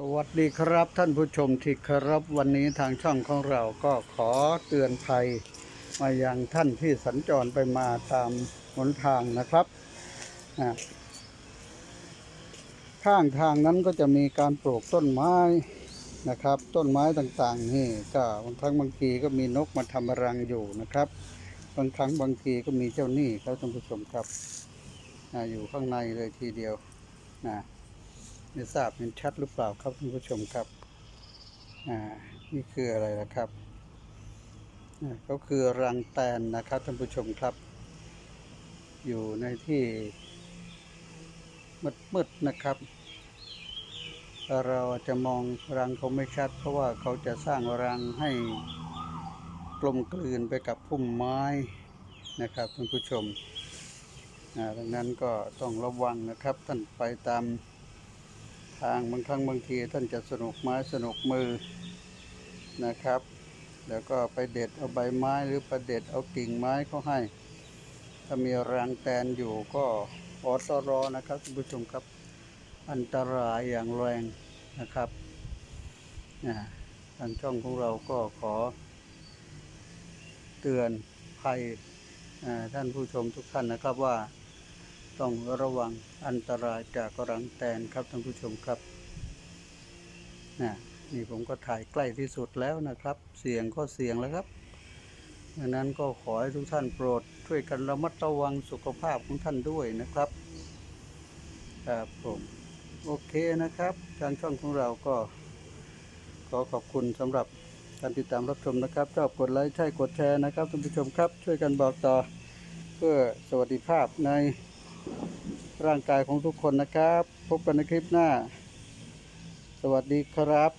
สวัสดีครับท่านผู้ชมที่เคารพวันนี้ทางช่องของเราก็ขอเตือนภัย มายังท่านที่สัญจรไปมาตามหนทางนะครับข้างทางนั้นก็จะมีการปลูกต้นไม้นะครับ ต้นไม้ต่างๆนี่ก็บางครั้งบางทีก็มีนกมาทำรังอยู่นะครับ บางครั้งบางทีก็มีเจ้าหนี้ครับท่านผู้ชมครับอยู่ข้างในเลยทีเดียวนะ ไม่ทราบเห็นชัดหรือเปล่าครับท่านผู้ชมครับอ่านี่คืออะไรล่ะครับอ่าก็คือรังแตนนะครับท่านผู้ชมครับ อยู่ในที่มืดๆนะครับ เราจจะมองรังเขาไม่ชัด เพราะว่าเขาจะสร้างรังให้กลมกลืนไปกับพุ่มไม้นะครับท่านผู้ชมอ่าดังนั้นก็ต้องระวังนะครับท่านไปตาม ทางบางครั้งบางทีท่านจะสนุกไม้สนุกมือนะครับ แล้วก็ไปเด็ดเอาใบไม้หรือไปเด็ดเอากิ่งไม้เขาให้ ถ้ามีรังแตนอยู่ก็อดรอนะครับท่านผู้ชมครับอันตรายอย่างแรงนะครับอ่าทางช่องของเราก็ขอ เตือนภัยท่านผู้ชมทุกท่านนะครับว่า ต้องระวังอันตรายจากรังแตนครับท่านผู้ชมครับนะนี่ผมก็ถ่ายใกล้ที่สุดแล้วนะครับ เสียงก็เสียงแล้วครับดังนั้นก็ขอให้ทุกท่านโปรดช่วยกันระมัดระวังสุขภาพของท่านด้วยนะครับครับผมโอเคนะครับทางช่องของเราก็ ขอขอบคุณสำหรับการติดตามรับชมนะครับชอบกดไลค์ใช่กดแชร์นะครับท่านผู้ชมครับ ช่วยกันบอกต่อเพื่อสวัสดิภาพใน ร่างกายของทุกคนนะครับ พบกันในคลิปหน้า สวัสดีครับ